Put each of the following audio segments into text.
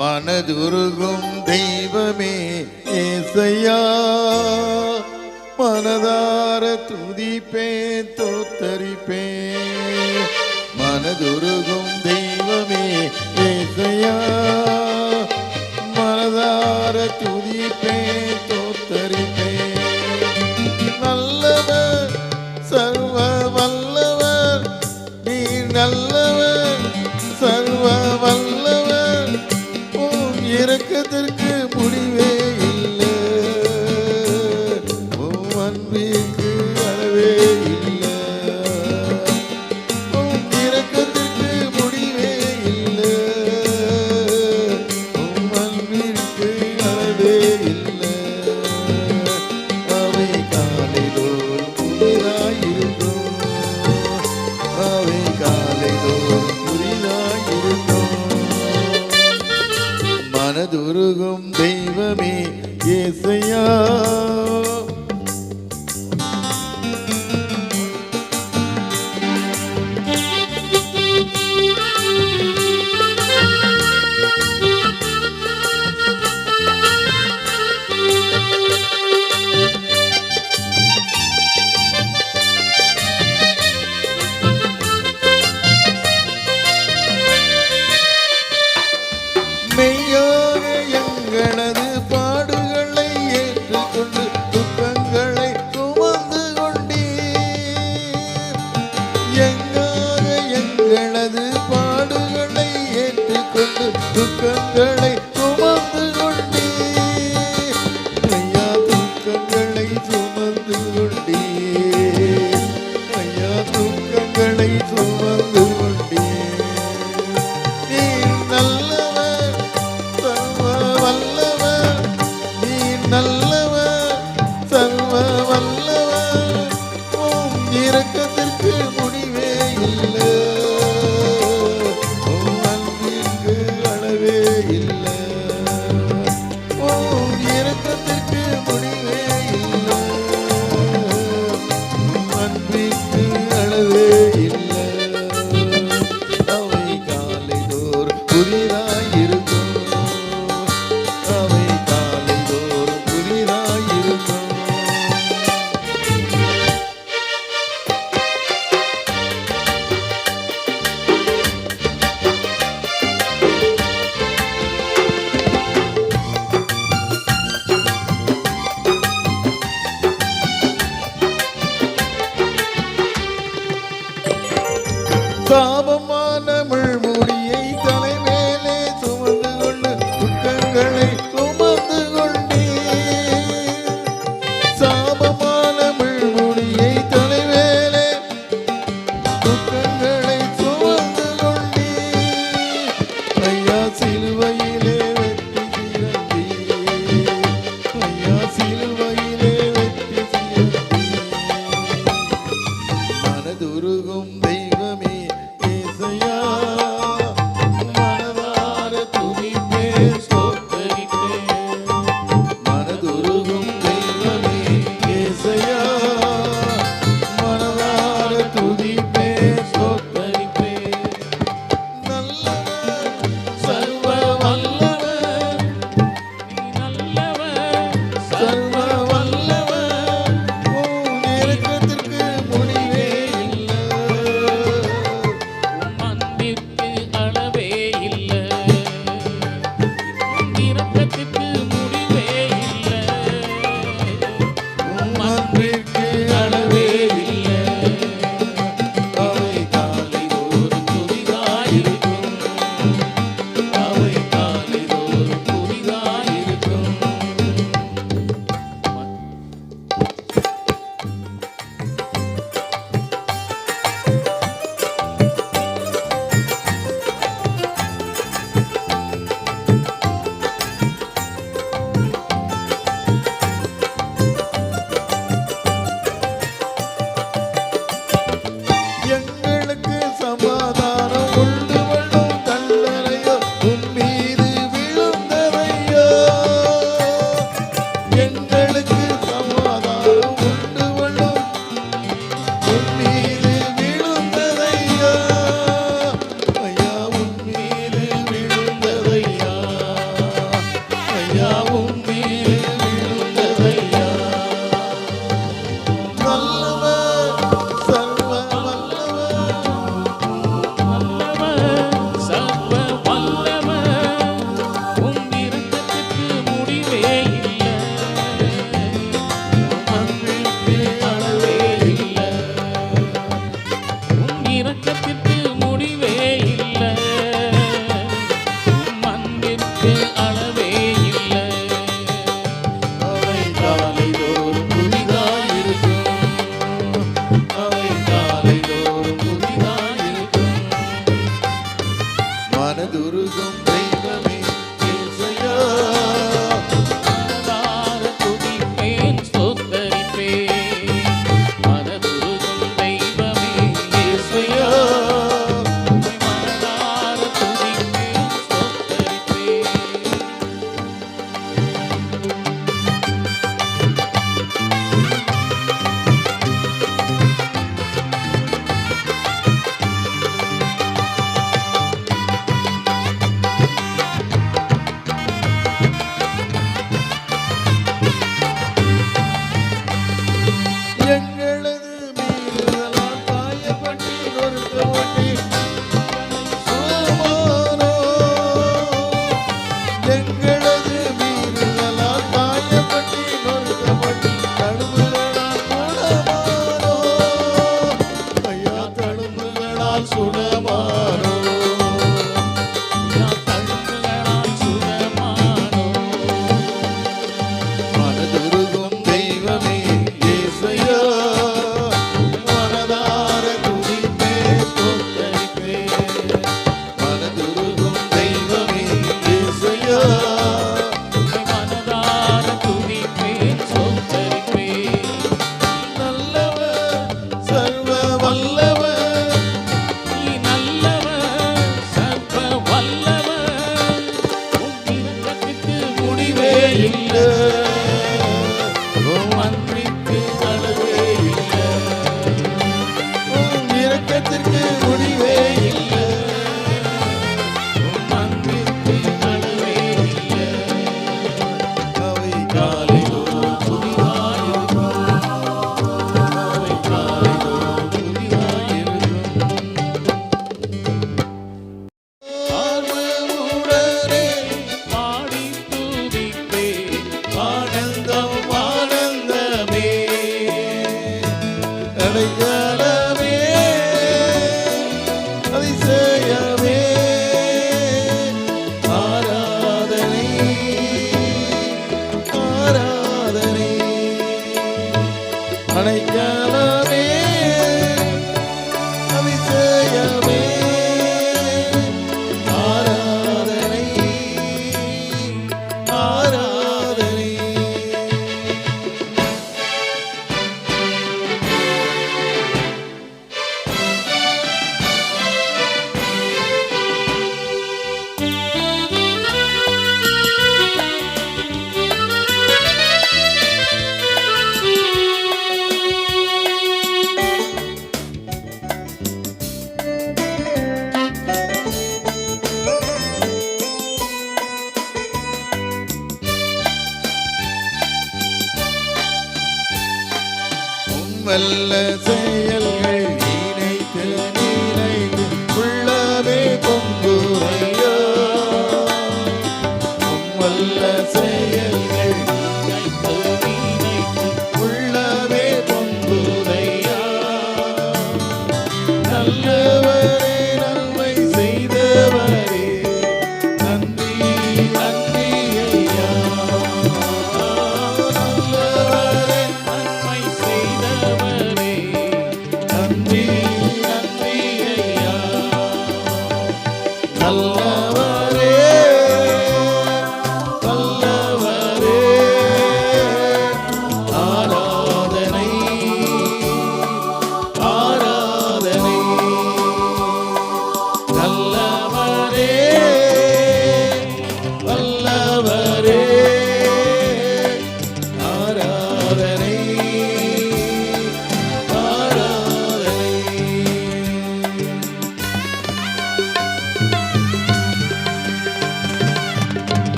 மனதுருகும் தெய்வமே ஏசையா. மனதார துதிப்பே தோத்தரிப்பே. மனதுருகும் தெய்வமே ஏசையா. மனதார துதி வல்ல செயல்கள் நினைத்து நிறைந்து உள்ளவே பொங்குறையோ வல்ல செயல்கள் உள்ளவே பொங்குறையா நல்ல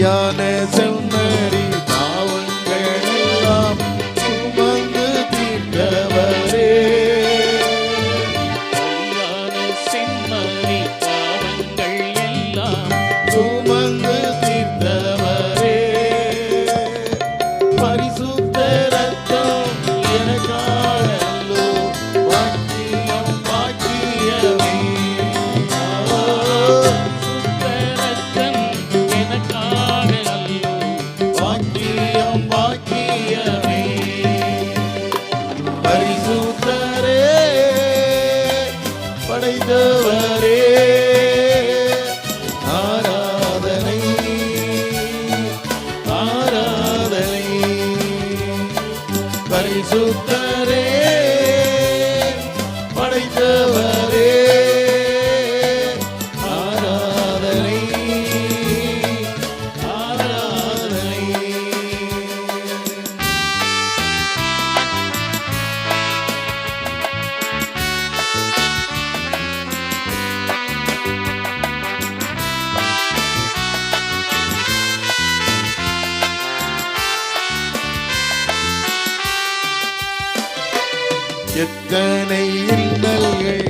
Marianne எத்தனை இன்னல்கள்